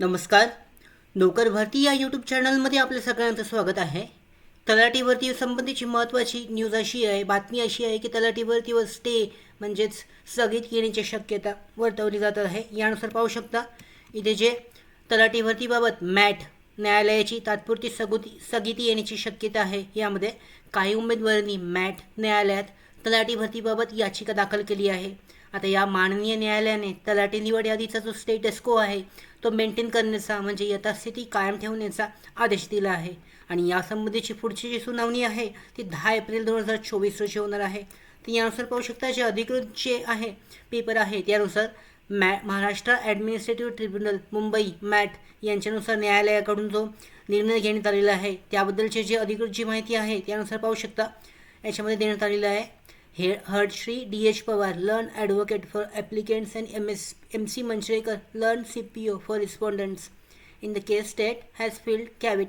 नमस्कार. नोकर भरती या यूट्यूब चॅनलमध्ये आपल्या सगळ्यांचं स्वागत आहे. तलाठी भरती संबंधीची महत्त्वाची न्यूज अशी आहे बातमी अशी आहे की तलाटीभरतीवर स्टे म्हणजेच स्थगित येण्याची शक्यता वर्तवली जात आहे. यानुसार पाहू शकता इथे जे तलाठी भरतीबाबत मॅट न्यायालयाची तात्पुरती सगुती स्थगिती येण्याची शक्यता आहे यामध्ये काही उमेदवारांनी मॅट न्यायालयात तलाटी भरतीबाबत याचिका दाखल केली आहे. आता या माननीय न्यायालयाने तलाठी निवड यादीचा जो स्टेटस को आहे तो मेंटेन करण्याचा म्हणजे यथास्थिती कायम ठेवण्याचा आदेश दिला आहे. आणि यासंबंधीची पुढची जी सुनावणी आहे ती दहा एप्रिल दोन हजार चोवीस रोजी होणार आहे. तर यानुसार पाहू शकता जे अधिकृत जे आहे पेपर आहे त्यानुसार मॅ Maharashtra administrative tribunal Mumbai MAT यांच्यानुसार न्यायालयाकडून जो निर्णय घेण्यात आलेला आहे त्याबद्दलची जी अधिकृत जी माहिती आहे त्यानुसार पाहू शकता. याच्यामध्ये देण्यात आलेलं आहे हे Harshashri D H Pawar learn advocate for applicants and M S M C Mancharekar learn C P O for respondents in the case state has filed caveat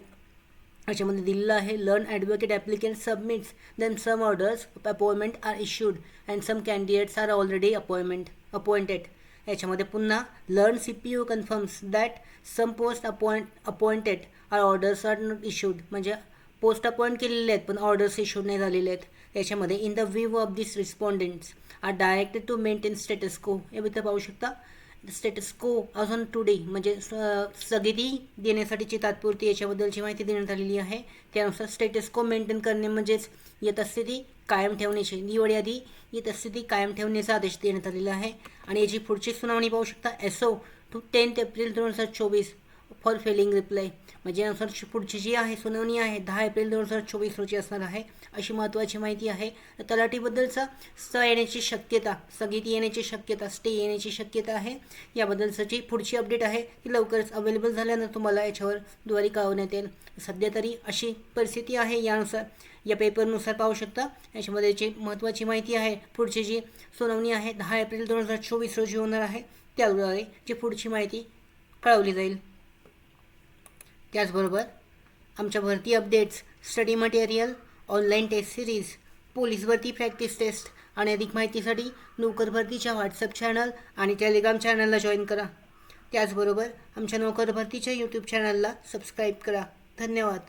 याच्यामध्ये दिलेलं आहे learn advocate applicant submits then some orders appointment are issued and some candidates are already appointment appointed याच्यामध्ये पुन्हा learn C P O confirms that some post appoint appointed are orders are not issued म्हणजे post appoint केलेले आहेत पण orders issue नाही झालेले आहेत. याच्यामध्ये in the view of this respondents are directed to maintain status quo हे इथं पाहू शकता. स्टेटस को अजून टुडे म्हणजे स- स्थगिती देण्यासाठीची तात्पुरती याच्याबद्दलची माहिती देण्यात आलेली आहे त्यानुसार स्टेटस को मेंटेन करणे म्हणजेच यथास्थिती कायम ठेवण्याची निवड यादी येतस्थिती कायम ठेवण्याचा आदेश देण्यात आलेला आहे. आणि याची पुढची सुनावणी पाहू शकता S O to tenth April दोन हजार चोवीस. फॉर फेलिंग रिप्लाय म्हणजे यानुसार पुढची जी आहे सुनावणी आहे दहा एप्रिल दोन हजार चोवीस रोजी असणार आहे अशी महत्त्वाची माहिती आहे. तलाठीबद्दलचा स येण्याची शक्यता स्थगिती येण्याची शक्यता स्टे येण्याची शक्यता आहे. याबद्दलचं जी पुढची अपडेट आहे ती लवकरच अवेलेबल झाल्यानं तुम्हाला याच्यावर द्वारे कळवण्यात येईल. सध्या तरी अशी परिस्थिती आहे यानुसार या पेपरनुसार पाहू शकता. याच्यामध्ये जी महत्त्वाची माहिती आहे पुढची जी सुनावणी आहे दहा एप्रिल दोन हजार चोवीस रोजी होणार आहे त्याद्वारे जी पुढची माहिती कळवली जाईल. त्याचबरोबर आमच्या भरती updates study material online test series police भरती प्रॅक्टिस टेस्ट आणि अधिक माहितीसाठी नोकर भरतीच्या व्हॉट्सअप चॅनल आणि टेलिग्राम चॅनलला जॉईन करा. त्याचबरोबर आमच्या नोकर भरतीच्या यूट्यूब चॅनलला सबस्क्राईब करा. धन्यवाद.